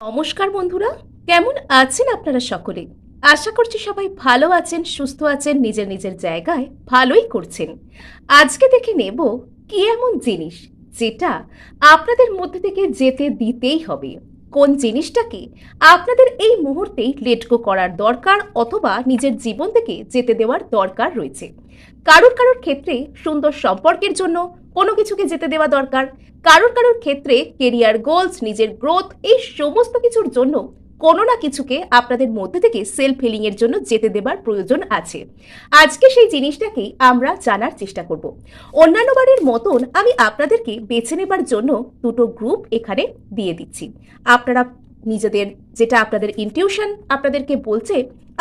নমস্কার বন্ধুরা, কেমন আছেন আপনারা সকলে? আশা করছি সবাই ভালো আছেন, সুস্থ আছেন, নিজের নিজের জায়গায় ভালোই করছেন। আজকে দেখে নেব কি এমন জিনিস যেটা আপনাদের মধ্যে থেকে যেতে দিতেই হবে। কোন জিনিসটাকে আপনাদের এই মুহূর্তেই লেটকো করার দরকার অথবা নিজের জীবন থেকে যেতে দেওয়ার দরকার রয়েছে। কারোর কারোর ক্ষেত্রে সুন্দর সম্পর্কের জন্য কোনো কিছুকে যেতে দেওয়া দরকার। কারোর কারোর ক্ষেত্রে কেরিয়ার গোলস নিজের গ্রোথ এই সমস্ত কিছুর জন্য কোনো না কিছুকে আপনাদের মধ্যে থেকে সেলফ হিলিং এর জন্য যেতে দেবার প্রয়োজন আছে। আজকে সেই জিনিসটাকেই আমরা জানার চেষ্টা করব। অন্যান্য বারের মতন আমি আপনাদেরকে বেছে নেবার জন্য দুটো গ্রুপ এখানে দিয়ে দিচ্ছি। আপনারা নিজেদের যেটা আপনাদের ইনটিউশন আপনাদেরকে বলছে,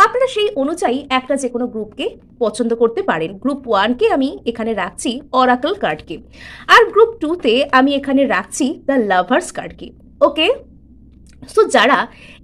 আপনারা সেই অনুযায়ী একটা যে কোনো গ্রুপকে পছন্দ করতে পারেন। গ্রুপ ওয়ানকে আমি এখানে রাখছি অরাকল কার্ডকে আর গ্রুপ টুতে আমি এখানে রাখছি দ্য লাভার্স কার্ডকে ওকে? সো যারা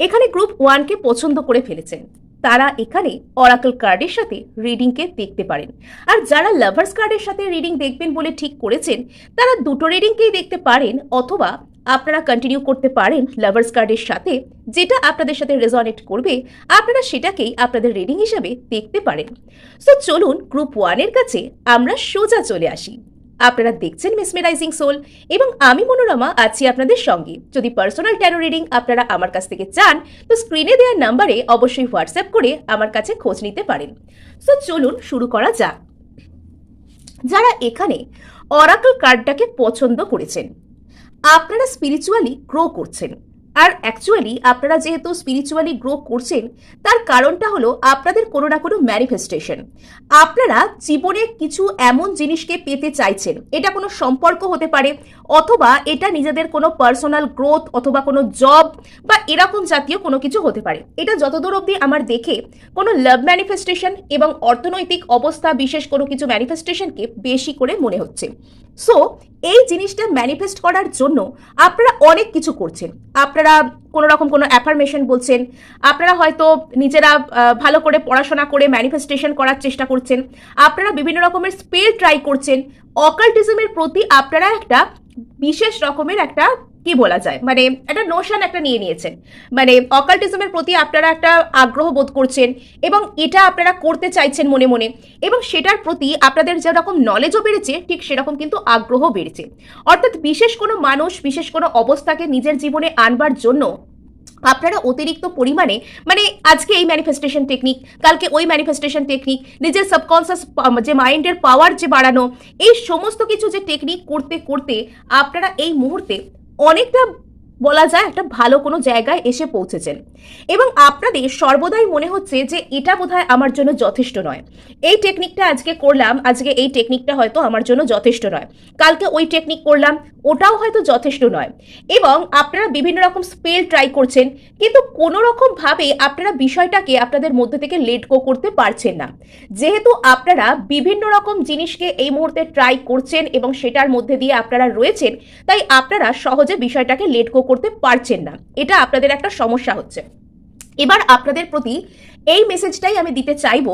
এখানে গ্রুপ ওয়ানকে পছন্দ করে ফেলেছেন, তারা এখানে অরাকল কার্ডের সাথে রিডিংকে দেখতে পারেন। আর যারা লাভার্স কার্ডের সাথে রিডিং দেখবেন বলে ঠিক করেছেন, তারা দুটো রিডিংকেই দেখতে পারেন, অথবা আপনারা কন্টিনিউ করতে পারেন লাভার্স কার্ডের সাথে, যেটা আপনাদের সাথে রেজনেট করবে, আপনারা সেটাকেই আপনাদের রিডিং হিসাবে দেখতে পারেন। সো চলুন গ্রুপ ওয়ানের কাছে আমরা সোজা চলে আসি। আপনারা দেখছেন মেসমেরাইজিং সোল এবং আমি মনোরমা আছি আপনাদের সঙ্গে। যদি পার্সোনাল ট্যারো রিডিং আপনারা আমার কাছ থেকে চান, তো স্ক্রিনে দেওয়া নাম্বারে অবশ্যই হোয়াটসঅ্যাপ করে আমার কাছে খোঁজ নিতে পারেন। সো চলুন শুরু করা যাক। যারা এখানে অরাকল কার্ডটাকে পছন্দ করেছেন আপনারা স্পিরিচুয়ালি গ্রো করছেন। আর অ্যাকচুয়ালি আপনারা যেহেতু স্পিরিচুয়ালি গ্রো করছেন, তার কারণটা হলো আপনাদের কোনো না কোনো ম্যানিফেস্টেশন আপনারা জীবনে কিছু এমন জিনিসকে পেতে চাইছেন, এটা কোনো সম্পর্ক হতে পারে, অথবা এটা নিজেদের কোনো পার্সোনাল গ্রোথ অথবা কোনো জব বা এরকম জাতীয় কোনো কিছু হতে পারে। এটা যতদূর অবধি আমার দেখে কোনো লাভ ম্যানিফেস্টেশন এবং অর্থনৈতিক অবস্থা বিশেষ কোনো কিছু ম্যানিফেস্টেশনকে বেশি করে মনে হচ্ছে। সো এই জিনিসটা ম্যানিফেস্ট করার জন্য আপনারা অনেক কিছু করছেন। আপনারা কোনো রকম কোনো অ্যাফার্মেশন বলছেন, আপনারা হয়তো নিজেরা ভালো করে পড়াশোনা করে ম্যানিফেস্টেশন করার চেষ্টা করছেন, আপনারা বিভিন্ন রকমের স্পেল ট্রাই করছেন অকাল্টিজমের প্রতি আপনারা একটা বিশেষ রকমের একটা কি বলা যায়? মানে একটা নোশন একটা নিয়ে নিয়েছেন। মানে অকাল্টিজমের প্রতি আপনারা একটা আগ্রহ বোধ করছেন এবং এটা আপনারা করতে চাইছেন মনে মনে এবং সেটার প্রতি আপনাদের যেরকম নলেজও বেড়েছে, ঠিক সেরকম কিন্তু আগ্রহ বেড়েছে। অর্থাৎ বিশেষ কোনো মানুষ, বিশেষ কোনো অবস্থাকে নিজের জীবনে আনবার জন্য আপনারা অতিরিক্ত পরিমাণে মানে আজকে এই ম্যানিফেস্টেশন টেকনিক কালকে ওই ম্যানিফেস্টেশন টেকনিক নিজের সাবকনসিয়াস যে মাইন্ডের পাওয়ার যে বাড়ানো, এই সমস্ত কিছু যে টেকনিক করতে করতে আপনারা এই মুহূর্তে অনেকটা বলা যায় একটা ভালো কোনো জায়গায় এসে পৌঁছেছেন। এবং আপনাদের সর্বদাই মনে হচ্ছে যে এটা বোধহয় আমার জন্য যথেষ্ট নয়। এই টেকনিকটা আজকে করলাম, আজকে এই টেকনিকটা হয়তো আমার জন্য যথেষ্ট নয়। কালকে ওই টেকনিক করলাম, ওটাও হয়তো যথেষ্ট নয়। এবং আপনারা বিভিন্ন রকম স্পেল ট্রাই করছেন, কিন্তু কোনো রকম ভাবে আপনারা বিষয়টাকে আপনাদের মধ্যে থেকে লেট গো করতে পারছেন না। যেহেতু আপনারা বিভিন্ন রকম জিনিসকে এই মুহূর্তে ট্রাই করছেন এবং সেটার মধ্যে দিয়ে আপনারা রয়েছেন, তাই আপনারা সহজে বিষয়টাকে লেট গো করতে পারছেন না। এটা আপনাদের একটা সমস্যা হচ্ছে। এবার আপনাদের প্রতি এই মেসেজটাই আমি দিতে চাইব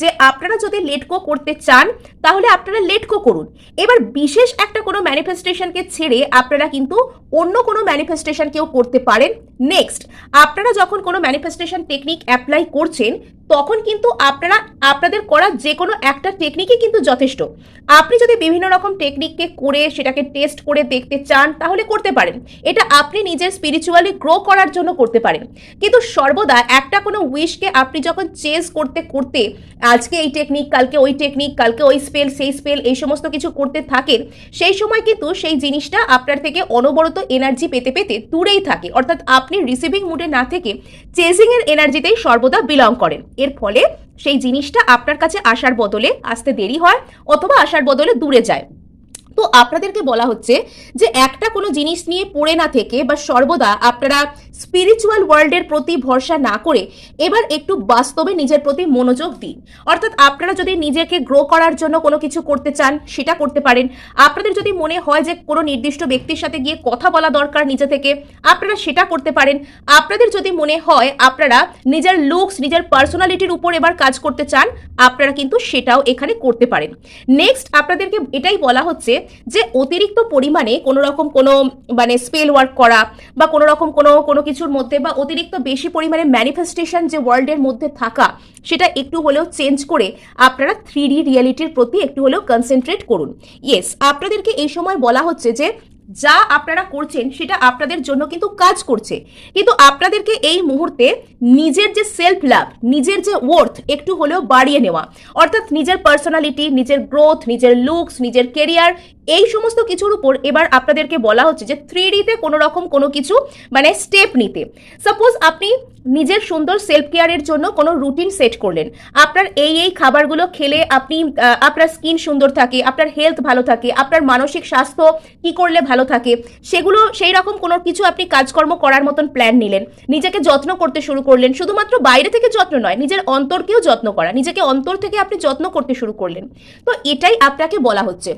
যে আপনারা যদি লেটকো করতে চান, তাহলে আপনারা লেটকো করুন। এবার বিশেষ একটা কোনো ম্যানিফেস্টেশনকে ছেড়ে আপনারা কিন্তু অন্য কোনো ম্যানিফেস্টেশনকেও করতে পারেন। নেক্সট আপনারা যখন কোনো ম্যানিফেস্টেশন টেকনিক অ্যাপ্লাই করছেন, তখন কিন্তু আপনারা, আপনাদের করা যে কোনো একটা টেকনিকই কিন্তু যথেষ্ট। আপনি যদি বিভিন্ন রকম টেকনিককে করে সেটাকে টেস্ট করে দেখতে চান, তাহলে করতে পারেন। এটা আপনি নিজের স্পিরিচুয়ালি গ্রো করার জন্য করতে পারেন। কিন্তু সর্বদা একটা কোনো উইশকে আপনি যখন চেঞ্জ করতে করতে, আজকে এই টেকনিক কালকে ওই টেকনিক কালকে ওই স্পেল সেই স্পেল এই সমস্ত কিছু করতে থাকেন, সেই সময় কিন্তু সেই জিনিসটা আপনার থেকে অনবরত এনার্জি পেতে পেতে দূরেই থাকে। অর্থাৎ আপনি রিসিভিং মুডে না থেকে চেজিং এর এনার্জিতেই সর্বদা বিলং করেন। এর ফলে সেই জিনিসটা আপনার কাছে আসার বদলে আসতে দেরি হয়, অথবা আসার বদলে দূরে যায়। তো আপনাদেরকে বলা হচ্ছে যে একটা কোনো জিনিস নিয়ে পড়ে না থেকে বা সর্বদা আপনারা স্পিরিচুয়াল ওয়ার্ল্ডের প্রতি ভরসা না করে এবার একটু বাস্তবে নিজের প্রতি মনোযোগ দিন। অর্থাৎ আপনারা যদি নিজেকে গ্রো করার জন্য কোনো কিছু করতে চান, সেটা করতে পারেন। আপনাদের যদি মনে হয় যে কোনো নির্দিষ্ট ব্যক্তির সাথে গিয়ে কথা বলা দরকার নিজে থেকে, আপনারা সেটা করতে পারেন। আপনাদের যদি মনে হয় আপনারা নিজের লুকস নিজের পার্সোনালিটির উপর এবার কাজ করতে চান, আপনারা কিন্তু সেটাও এখানে করতে পারেন। নেক্সট আপনাদেরকে এটাই বলা হচ্ছে যে অতিরিক্ত পরিমাণে কোনো রকম কোনো মানে স্পেল ওয়ার্ক করা বা কোনো রকম কোনো কোনো কিছুর মধ্যে বা অতিরিক্ত বেশি পরিমাণে ম্যানিফেস্টেশন যে ওয়ার্ল্ডের মধ্যে থাকা, সেটা একটু হলেও চেঞ্জ করে আপনারা থ্রি ডি রিয়েলিটির প্রতি একটু হলেও কনসেন্ট্রেট করুন। ইয়েস আপনাদেরকে এই সময় বলা হচ্ছে যে যা আপনারা করছেন, সেটা আপনাদের জন্য কিন্তু কাজ করছে। কিন্তু আপনাদেরকে এই মুহূর্তে নিজের যে সেলফ লাভ নিজের যে ওয়ার্থ একটু হলেও বাড়িয়ে নেওয়া। অর্থাৎ নিজের পার্সোনালিটি নিজের গ্রোথ নিজের লুকস নিজের কেরিয়ার এই সমস্ত কিছুর উপর এবার আপনাদেরকে বলা হচ্ছে যে থ্রি ডিতে কোনো রকম কোনো কিছু মানে স্টেপ নিতে। সাপোজ আপনি নিজের সুন্দর সেলফ কেয়ারের জন্য কোনো রুটিন সেট করলেন। আপনার এই এই খাবারগুলো খেলে আপনি আপনার স্কিন সুন্দর থাকে, আপনার হেলথ ভালো থাকে, আপনার মানসিক স্বাস্থ্য কি করলে ভালো থাকে, সেগুলো, সেই রকম কোনো কিছু আপনি কাজকর্ম করার মতন প্ল্যান নিলেন। নিজেকে যত্ন করতে শুরু করলেন। শুধুমাত্র বাইরে থেকে যত্ন নয়, নিজের অন্তরকেও যত্ন করা, নিজেকে অন্তর থেকে আপনি যত্ন করতে শুরু করলেন। তো এটাই আপনাকে বলা হচ্ছে।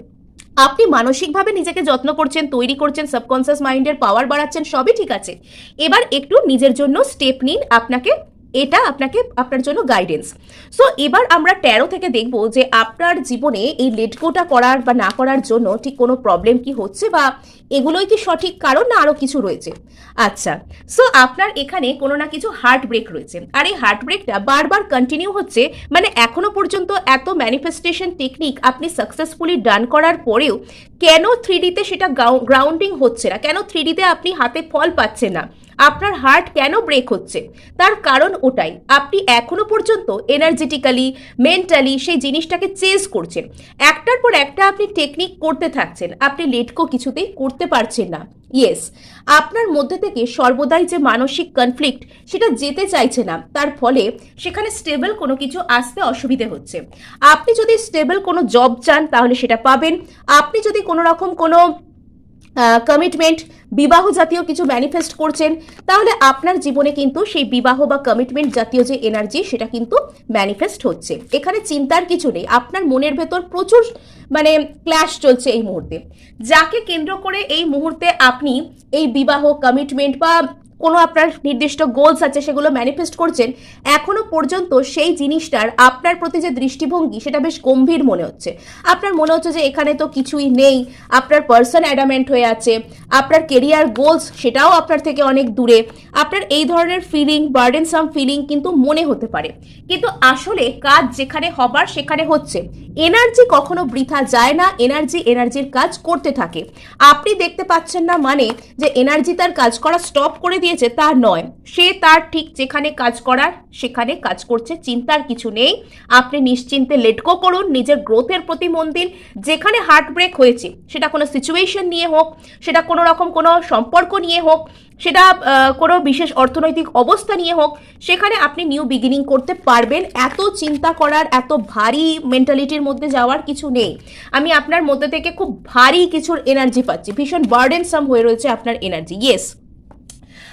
আপনি মানসিকভাবে নিজেকে যত্ন করছেন, তৈরি করছেন সাবকনসিয়াস মাইন্ডের পাওয়ার বাড়াচ্ছেন, সবই ঠিক আছে। এবার একটু নিজের জন্য স্টেপ নিন, আপনাকে এটা আপনাকে আপনার জন্য গাইডেন্স সো এবার আমরা ট্যারো থেকে দেখব যে আপনার জীবনে এই লেটগোটা করার বা না করার জন্য ঠিক কোনো প্রবলেম কি হচ্ছে বা এগুলোই কি সঠিক কারণ না আরও কিছু রয়েছে? আচ্ছা সো আপনার এখানে কোনো না কিছু হার্ট ব্রেক রয়েছে। আর এই হার্ট ব্রেকটা বারবার কন্টিনিউ হচ্ছে মানে এখনও পর্যন্ত এত ম্যানিফেস্টেশন টেকনিক আপনি সাকসেসফুলি ডান করার পরেও কেন থ্রি ডিতে সেটা গ্রাউন্ডিং হচ্ছে না? কেন থ্রি ডিতে আপনি হাতে ফল পাচ্ছেন না? আপনার হার্ট কেন ব্রেক হচ্ছে? তার কারণ ওটাই। আপনি এখনও পর্যন্ত এনার্জেটিক্যালি মেন্টালি সেই জিনিসটাকে চেঞ্জ করছেন। একটার পর একটা আপনি টেকনিক করতে থাকছেন। আপনি লেটকো কিছুতেই করতে পারছেন না। ইয়েস আপনার মধ্যে থেকে সর্বদাই যে মানসিক কনফ্লিক্ট সেটা যেতে চাইছে না। তার ফলে সেখানে স্টেবল কোনো কিছু আসতে অসুবিধে হচ্ছে। আপনি যদি স্টেবল কোনো জব চান, তাহলে সেটা পাবেন। আপনি যদি কোনো রকম কোনো কমিটমেন্ট বিবাহ জাতীয় কিছু ম্যানিফেস্ট করছেন, তাহলে আপনার জীবনে কিন্তু সেই বিবাহ বা কমিটমেন্ট জাতীয় যে এনার্জি সেটা কিন্তু ম্যানিফেস্ট হচ্ছে। এখানে চিন্তার কিছু নেই, আপনার মনের ভেতর প্রচুর মানে ক্ল্যাশ চলছে এই মুহূর্তে। যাকে কেন্দ্র করে এই মুহূর্তে আপনি এই বিবাহ কমিটমেন্ট বা কোনো আপনার নির্দিষ্ট গোলস আছে সেগুলো ম্যানিফেস্ট করছেন, এখনও পর্যন্ত সেই জিনিসটার আপনার প্রতি যে দৃষ্টিভঙ্গি সেটা বেশ গম্ভীর মনে হচ্ছে। আপনার মনে হচ্ছে যে এখানে তো কিছুই নেই, আপনার পার্সন অ্যাডামেন্ট হয়ে আছে, আপনার কেরিয়ার গোলস সেটাও আপনার থেকে অনেক দূরে, আপনার এই ধরনের ফিলিং বার্ডেন সাম ফিলিং কিন্তু মনে হতে পারে। কিন্তু আসলে কাজ যেখানে হবার সেখানে হচ্ছে। এনার্জি কখনো বৃথা যায় না এনার্জি এনার্জির কাজ করতে থাকে। আপনি দেখতে পাচ্ছেন না মানে যে এনার্জি তার কাজ করা স্টপ করে দিয়েছে তা নয়। সে তার ঠিক যেখানে কাজ করার সেখানে কাজ করছে, চিন্তার কিছু নেই। আপনি নিশ্চিন্তে লেটকো করুন নিজের গ্রোথের প্রতি মন দিন। যেখানে হার্ট ব্রেক হয়েছে, সেটা কোনো সিচুয়েশন নিয়ে হোক, সেটা কোনো রকম কোনো সম্পর্ক নিয়ে হোক, সেটা কোনো বিশেষ অর্থনৈতিক অবস্থা নিয়ে হোক, সেখানে আপনি নিউ বিগিনিং করতে পারবেন। এত চিন্তা করার, এত ভারী মেন্টালিটির মধ্যে যাওয়ার কিছু নেই। আমি আপনার মধ্যে থেকে খুব ভারী কিছুর এনার্জি পাচ্ছি। ভীষণ বার্ডেনসাম হয়ে রয়েছে আপনার এনার্জি ইয়েস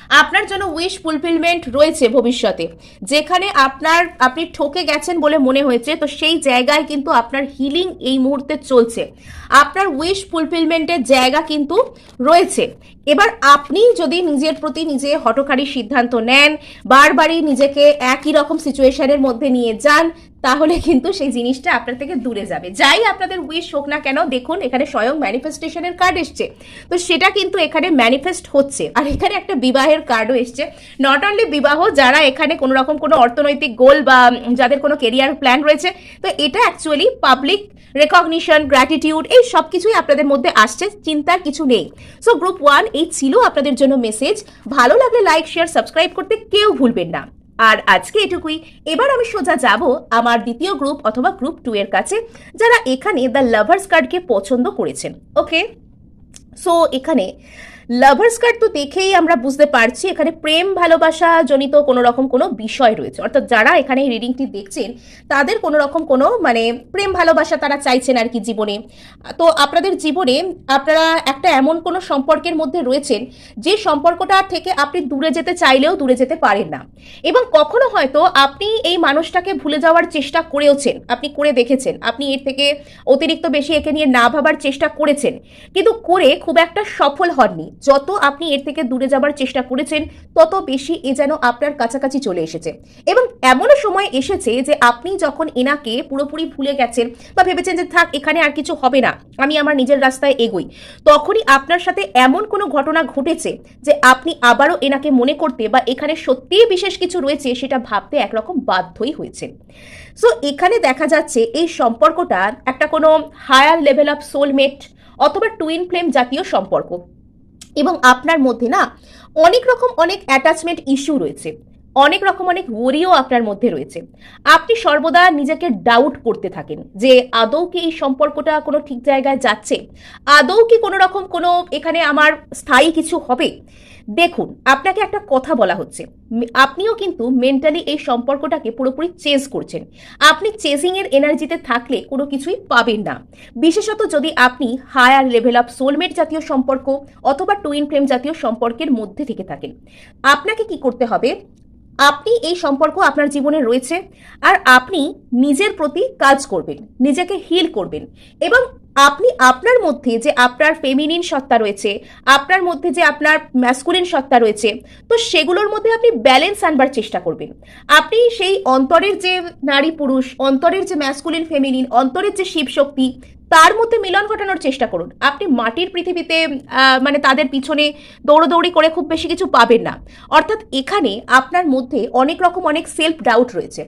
আপনার জন্য উইশ ফুলফিলমেন্ট রয়েছে ভবিষ্যতে। যেখানে আপনার, আপনি ঠকে গেছেন বলে মনে হয়েছে, তো সেই জায়গায় কিন্তু আপনার হিলিং এই মুহূর্তে চলছে। আপনার উইশ ফুলফিলমেন্টের জায়গা কিন্তু রয়েছে। এবার আপনি যদি নিজের প্রতি নিজে হটকারী সিদ্ধান্ত নেন, বারবারই নিজেকে একই রকম সিচুয়েশনের মধ্যে নিয়ে যান তাহলে কিন্তু সেই জিনিসটা আপনার থেকে দূরে যাবে। যাই আপনাদের উইশ হোক না কেন, দেখুন এখানে স্বয়ং ম্যানিফেস্টেশনের কার্ড এসছে। তো সেটা কিন্তু এখানে ম্যানিফেস্ট হচ্ছে। আর এখানে একটা বিবাহের কার্ডও এসছে। নট অনলি বিবাহ, যারা এখানে কোনো রকম কোনো অর্থনৈতিক গোল বা যাদের কোনো কেরিয়ার প্ল্যান রয়েছে, তো এটা অ্যাকচুয়ালি পাবলিক রেকগনিশন গ্র্যাটিটিউড এই সব কিছুই আপনাদের মধ্যে আসছে, চিন্তার কিছু নেই। সো গ্রুপ ওয়ান এই ছিল আপনাদের জন্য মেসেজ ভালো লাগলে লাইক শেয়ার সাবস্ক্রাইব করতে কেউ ভুলবেন না। আর আজকে এটুকুই। এবার আমি সোজা যাব আমার দ্বিতীয় গ্রুপ অথবা গ্রুপ টু এর কাছে, যারা এখানে দ্য লাভার্স কার্ডকে পছন্দ করেছেন। ওকে সো এখানে লাভার্স কার্ড তো দেখেই আমরা বুঝতে পারছি, এখানে প্রেম, ভালোবাসা জনিত কোনো রকম কোনো বিষয় রয়েছে। অর্থাৎ যারা এখানে রিডিংটি দেখছেন, তাদের কোনো রকম কোনো মানে প্রেম, ভালোবাসা তারা চাইছেন আর কি জীবনে। তো আপনাদের জীবনে আপনারা একটা এমন কোনো সম্পর্কের মধ্যে রয়েছেন, যে সম্পর্কটা থেকে আপনি দূরে যেতে চাইলেও দূরে যেতে পারেন না। এবং কখনো হয়তো আপনি এই মানুষটাকে ভুলে যাওয়ার চেষ্টা করেওছেন, আপনি করে দেখেছেন, আপনি এর থেকে অতিরিক্ত বেশি একে নিয়ে না ভাবার চেষ্টা করেছেন, কিন্তু করে খুব একটা সফল হননি। যত আপনি এর থেকে দূরে যাবার চেষ্টা করেছেন, তত বেশি এ যেন আপনার কাছাকাছি চলে এসেছে। এবং এমনও সময় এসেছে যে আপনি যখন এনাকে পুরোপুরি ভুলে গেছেন বা ভেবেছেন যে থাক, এখানে আর কিছু হবে না, আমি আমার নিজের রাস্তায় এগোই, তখনই আপনার সাথে এমন কোনো ঘটনা ঘটেছে যে আপনি আবারও এনাকে মনে করতে বা এখানে সত্যিই বিশেষ কিছু রয়েছে সেটা ভাবতে একরকম বাধ্যই হয়েছে সো এখানে দেখা যাচ্ছে এই সম্পর্কটা একটা কোনো হায়ার লেভেল অফ সোলমেট অথবা টুইন ফ্লেম জাতীয় সম্পর্ক। এবং আপনার মধ্যে না অনেক রকম অনেক অ্যাটাচমেন্ট ইস্যু রয়েছে। অনেক রকম অনেক ওরিও আপনার মধ্যে রয়েছে। আপনি সর্বদা নিজেকে ডাউট করতে থাকেন যে আদৌ কি এই সম্পর্কটা কোনো ঠিক জায়গায় যাচ্ছে? আদৌ কি কোনো রকম কোনো এখানে আমার স্থায়ী কিছু হবে? দেখুন, আপনাকে একটা কথা বলা হচ্ছে। আপনিও কিন্তু মেন্টালি এই সম্পর্কটাকে পুরোপুরি চেজ করছেন। আপনি চেজিং এর এনার্জিতে থাকলে কোনো কিছুই পাবেন না। বিশেষত যদি আপনি হায়ার লেভেল অফ সোলমেট জাতীয় সম্পর্ক অথবা টুইন ফ্রেম জাতীয় সম্পর্কের মধ্যে থেকে থাকেন। আপনাকে কি করতে হবে? আপনি এই সম্পর্ক আপনার জীবনে রয়েছে আর আপনি নিজের প্রতি কাজ করবেন, নিজেকে হিল করবেন এবং আপনি আপনার মধ্যে যে আপনার ফেমিনিন সত্তা রয়েছে, আপনার মধ্যে যে আপনার ম্যাসকুলিন সত্তা রয়েছে, তো সেগুলোর মধ্যে আপনি ব্যালেন্স আনবার চেষ্টা করবেন। আপনি সেই অন্তরের যে নারী পুরুষ অন্তরের যে ম্যাসকুলিন ফেমিনিন অন্তরের যে শিব শক্তি তার মধ্যে মিলন ঘটানোর চেষ্টা করুন। আপনি মাটির পৃথিবীতে মানে তাদের পিছনে দৌড়দৌড়ি করে খুব বেশি কিছু পাবেন না। অর্থাৎ এখানে আপনার মধ্যে অনেক রকম অনেক সেলফ ডাউট রয়েছে।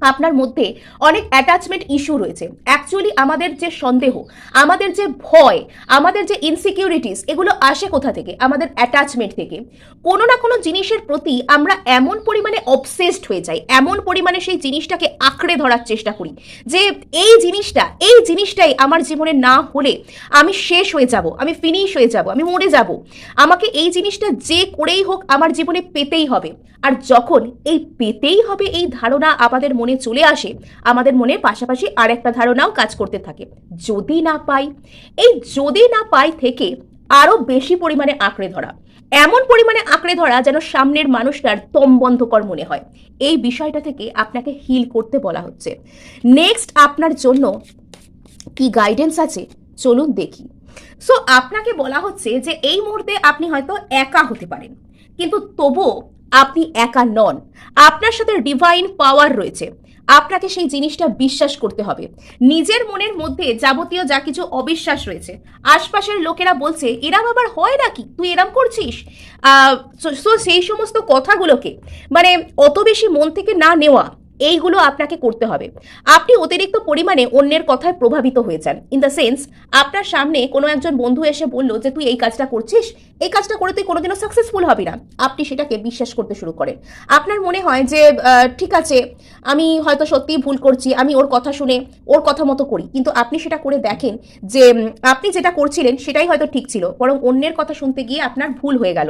আপনার মধ্যে অনেক অ্যাটাচমেন্ট ইস্যু রয়েছে। অ্যাকচুয়ালি আমাদের যে সন্দেহ, আমাদের যে ভয়, আমাদের যে ইনসিকিউরিটিস এগুলো আসে কোথা থেকে? আমাদের অ্যাটাচমেন্ট থেকে। কোনো না কোনো জিনিসের প্রতি আমরা এমন পরিমাণে অবসেসড হয়ে যাই, এমন পরিমাণে সেই জিনিসটাকে আঁকড়ে ধরার চেষ্টা করি যে এই জিনিসটা, এই জিনিসটাই আমার জীবনে না হলে আমি শেষ হয়ে যাব, আমি ফিনিশ হয়ে যাব, আমি মরে যাব। আমাকে এই জিনিসটা যে করেই হোক আমার জীবনে পেতেই হবে। আর যখন এই পেতেই হবে এই ধারণা আমাদের মনে চলে আসে, আমাদের মনে পাশাপাশি আর একটা ধারণাও কাজ করতে থাকে, যদি না পাই। এই যদি না পাই থেকে আরও বেশি পরিমাণে আঁকড়ে ধরা, এমন পরিমাণে আঁকড়ে ধরা যেন সামনের মানুষটার দম বন্ধকর মনে হয়। এই বিষয়টা থেকে আপনাকে হিল করতে বলা হচ্ছে। নেক্সট আপনার জন্য কি গাইডেন্স আছে? চলুন দেখি। সো আপনাকে বলা হচ্ছে যে এই মুহূর্তে আপনি হয়তো একা হতে পারেন, কিন্তু তবুও আপনি একা নন। আপনার সাথে ডিভাইন পাওয়ার রয়েছে। আপনাকে সেই জিনিসটা বিশ্বাস করতে হবে। নিজের মনের মধ্যে যাবতীয় যা কিছু অবিশ্বাস রয়েছে, আশপাশের লোকেরা বলছে, এরাম আবার হয় নাকি? তুই এরাম করছিস? সো সেই সমস্ত কথাগুলোকে মানে অত বেশি মন থেকে না নেওয়া এইগুলো আপনাকে করতে হবে। আপনি অতিরিক্ত পরিমাণে অন্যের কথায় প্রভাবিত হয়ে যান। ইন দ্য সেন্স আপনার সামনে কোনো একজন বন্ধু এসে বলল যে, তুই এই কাজটা করছিস? এই কাজটা করে তুই কোনোদিনও সাকসেসফুল হবি না। আপনি সেটাকে বিশ্বাস করতে শুরু করেন। আপনার মনে হয় যে ঠিক আছে, আমি হয়তো সত্যিই ভুল করছি, আমি ওর কথা শুনে, ওর কথা মতো করি। কিন্তু আপনি সেটা করে দেখেন যে আপনি যেটা করছিলেন সেটাই হয়তো ঠিক ছিল, বরং অন্যের কথা শুনতে গিয়ে আপনার ভুল হয়ে গেল।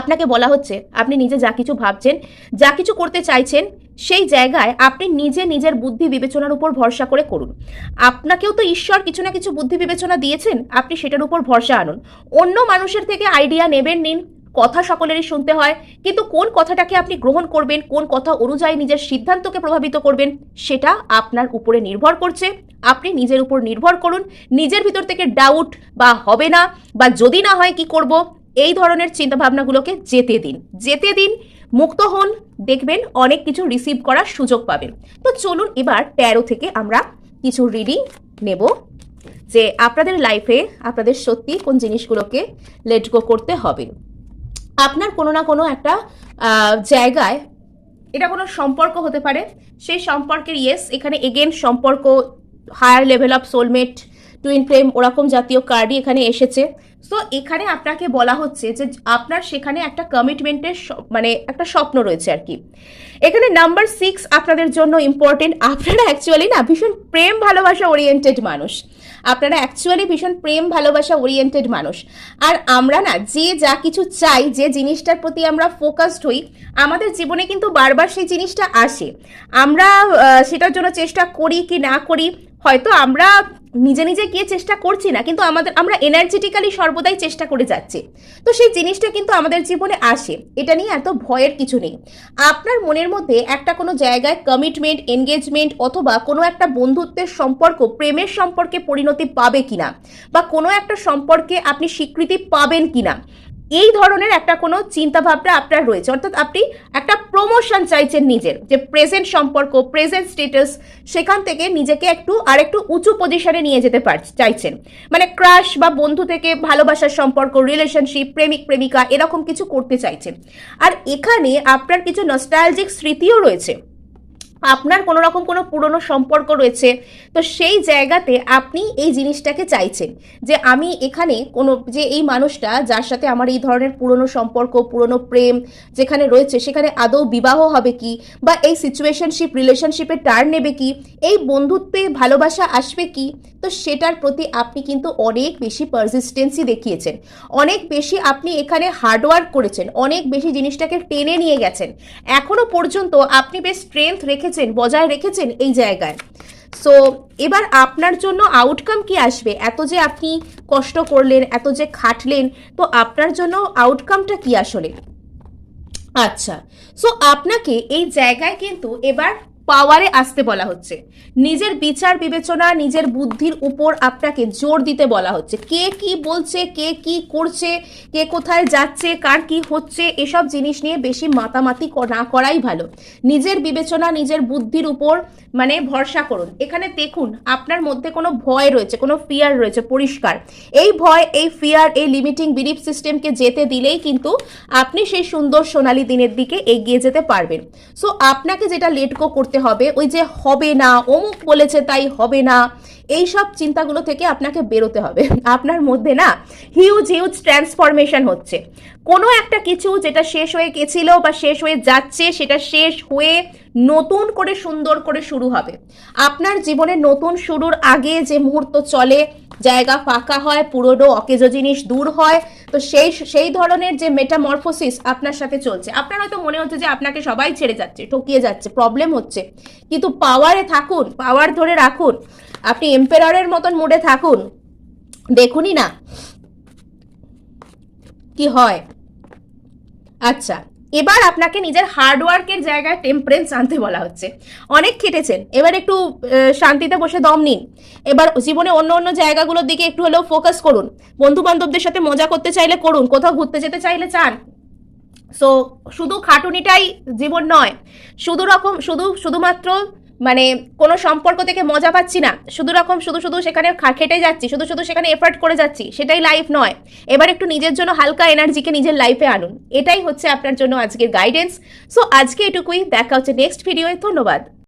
আপনাকে বলা হচ্ছে, আপনি নিজে যা কিছু ভাবছেন, যা কিছু করতে চাইছেন, সেই জায়গায় আপনি নিজে নিজের বুদ্ধি বিবেচনার উপর ভরসা করে করুন। আপনাকেও তো ঈশ্বর কিছু না কিছু বুদ্ধি বিবেচনা দিয়েছেন, আপনি সেটার উপর ভরসা আনুন। অন্য মানুষের থেকে আইডিয়া নেবেন নিন, কথা সকলেরই শুনতে হয়, কিন্তু কোন কথাটাকে আপনি গ্রহণ করবেন, কোন কথা অনুযায়ী নিজের সিদ্ধান্তকে প্রভাবিত করবেন, সেটা আপনার উপরে নির্ভর করছে। আপনি নিজের উপর নির্ভর করুন, নিজের ভিতর থেকে ডাউট বা হবে না, বা যদি না হয় কি করব এই ধরনের চিন্তাভাবনাগুলোকে যেতে দিন। যেতে দিন, মুক্ত হন, দেখবেন অনেক কিছু রিসিভ করার সুযোগ পাবেন। তো চলুন এবার ট্যারো থেকে আমরা কিছু রিডিং নেব, যে আপনাদের লাইফে আপনাদের সত্যি কোন জিনিসগুলোকে লেট গো করতে হবে। আপনার কোনো না কোনো একটা জায়গায় এটা কোনো সম্পর্ক হতে পারে। সেই সম্পর্কের ইয়েস এখানে এগেন সম্পর্ক higher level of soulmate twin flame ওরকম জাতীয় কার্ডই এখানে এসেছে। সো এখানে আপনাকে বলা হচ্ছে যে আপনার সেখানে একটা কমিটমেন্টের মানে একটা স্বপ্ন রয়েছে আর কি। এখানে নাম্বার সিক্স আপনাদের জন্য ইম্পর্টেন্ট আপনারা অ্যাকচুয়ালি না ভীষণ প্রেম ভালোবাসা ওরিয়েন্টেড মানুষ। আপনারা অ্যাকচুয়ালি ভীষণ প্রেম ভালোবাসা ওরিয়েন্টেড মানুষ। আর আমরা না যে যা কিছু চাই, যে জিনিসটার প্রতি আমরা ফোকাসড হই, আমাদের জীবনে কিন্তু বারবার সেই জিনিসটা আসে। আমরা সেটার জন্য চেষ্টা করি কি না করি, হয়তো আমরা নিজে নিজে গিয়ে চেষ্টা করছি না, কিন্তু আমাদের, আমরা এনার্জেটিক্যালি সর্বদাই চেষ্টা করে যাচ্ছি। তো সেই জিনিসটা কিন্তু আমাদের জীবনে আসে, এটা নিয়ে এত ভয়ের কিছু নেই। আপনার মনের মধ্যে একটা কোনো জায়গায় কমিটমেন্ট এনগেজমেন্ট অথবা কোনো একটা বন্ধুত্বের সম্পর্ক, প্রেমের সম্পর্কে পরিণতি পাবে কিনা? বা কোনো একটা সম্পর্কে আপনি স্বীকৃতি পাবেন কিনা? এই ধরনের একটা কোনো চিন্তাভাবনা আপনার রয়েছে। অর্থাৎ আপনি একটা প্রমোশন চাইছেন নিজের, যে প্রেজেন্ট সম্পর্ক প্রেজেন্ট স্টেটাস সেখান থেকে নিজেকে একটু আর একটু উঁচু পজিশনে নিয়ে যেতে পার, চাইছেন। মানে ক্রাশ বা বন্ধু থেকে ভালোবাসার সম্পর্ক রিলেশনশিপ প্রেমিক, প্রেমিকা, এরকম কিছু করতে চাইছেন। আর এখানে আপনার কিছু নস্টালজিক স্মৃতিও রয়েছে। আপনার কোনো রকম কোনো পুরনো সম্পর্ক রয়েছে, তো সেই জায়গাতে আপনি এই জিনিসটাকে চাইছেন যে আমি এখানে কোনো, যে এই মানুষটা যার সাথে আমার এই ধরনের পুরনো সম্পর্ক, পুরনো প্রেম যেখানে রয়েছে, সেখানে আদৌ বিবাহ হবে কি বা এই সিচুয়েশনশিপ রিলেশনশিপে টার্ন নেবে কি, এই বন্ধুত্বে ভালোবাসা আসবে কি, তো সেটার প্রতি আপনি কিন্তু অনেক বেশি পারসিস্টেন্সি দেখিয়েছেন। অনেক বেশি আপনি এখানে হার্ডওয়ার্ক করেছেন, অনেক বেশি জিনিসটাকে টেনে নিয়ে গেছেন। এখনও পর্যন্ত আপনি বেশ স্ট্রেংথ রেখেছেন, বজায় রেখেছেন এই জায়গায়। সো এবার আপনার জন্য আউটকাম কি আসবে? এত যে আপনি কষ্ট করলেন, এত যে খাটলেন, তো আপনার জন্য আউটকামটা কি আসলে? আচ্ছা সো আপনাকে এই জায়গায় কিন্তু এবার পাওয়ারে আসতে বলা হচ্ছে। নিজের বিচার বিবেচনা, নিজের বুদ্ধির উপর আপনাকে জোর দিতে বলা হচ্ছে। কে কি বলছে, কে কি করছে, কে কোথায় যাচ্ছে, কার কি হচ্ছে, এসব জিনিস নিয়ে বেশি মাতামাতি না করাই ভালো। নিজের বিবেচনা, নিজের বুদ্ধির উপর মানে ভরসা করুন। এখানে দেখুন, আপনার মধ্যে কোনো ভয় রয়েছে, কোনো ফিয়ার রয়েছে, পরিষ্কার। এই ভয়, এই ফিয়ার এই লিমিটিং বিলিফ সিস্টেমকে যেতে দিলেই কিন্তু আপনি সেই সুন্দর সোনালী দিনের দিকে এগিয়ে যেতে পারবেন। সো আপনাকে যেটা লেট গো করতে হবে। ওই যে হবে না, অমুক বলেছে তাই হবে না এই সব চিন্তাগুলো থেকে আপনাকে বেরোতে হবে। আপনার মধ্যে না হিউজ হিউজ ট্রান্সফরমেশন হচ্ছে। কোনো একটা কিছু যেটা শেষ হয়ে গেছিল বা শেষ হয়ে যাচ্ছে, সেটা শেষ হয়ে নতুন করে সুন্দর করে শুরু হবে। আপনার জীবনে নতুন শুরুর আগে যে মুহূর্ত চলে, জায়গা ফাঁকা হয়, পুরনো অকেজো জিনিস দূর হয় তো সেই সেই ধরনের যে মেটামরফোসিস আপনার সাথে চলছে, আপনার হয়তো মনে হচ্ছে যে আপনাকে সবাই ছেড়ে যাচ্ছে, ঠকিয়ে যাচ্ছে প্রবলেম হচ্ছে। কিন্তু পাওয়ারে থাকুন পাওয়ার ধরে রাখুন, আপনি এম্পেরারের মতন মুডে থাকুন, দেখুনই না কি হয়। আচ্ছা এবার আপনাকে নিজের হার্ডওয়ার্কের জায়গায় টেম্পারেন্স আনতে বলা হচ্ছে। অনেক খেটেছেন। এবার একটু শান্তিতে বসে দম নিন। এবার জীবনে অন্য অন্য জায়গাগুলোর দিকে একটু হলেও ফোকাস করুন। বন্ধু বান্ধবদের সাথে মজা করতে চাইলে করুন। কোথাও ঘুরতে যেতে চাইলে চান। সো শুধু খাটুনিটাই জীবন নয়। শুধু রকম, শুধু, শুধুমাত্র মানে কোনো সম্পর্ক থেকে মজা পাচ্ছি না। শুধু রকম শুধু শুধু সেখানে খেটে যাচ্ছি, শুধু শুধু সেখানে এফার্ট করে যাচ্ছি, সেটাই লাইফ নয়। এবার একটু নিজের জন্য হালকা এনার্জিকে নিজের লাইফে আনুন। এটাই হচ্ছে আপনার জন্য আজকের গাইডেন্স সো আজকে এটুকুই। দেখা হচ্ছে নেক্সট ভিডিওয় ধন্যবাদ।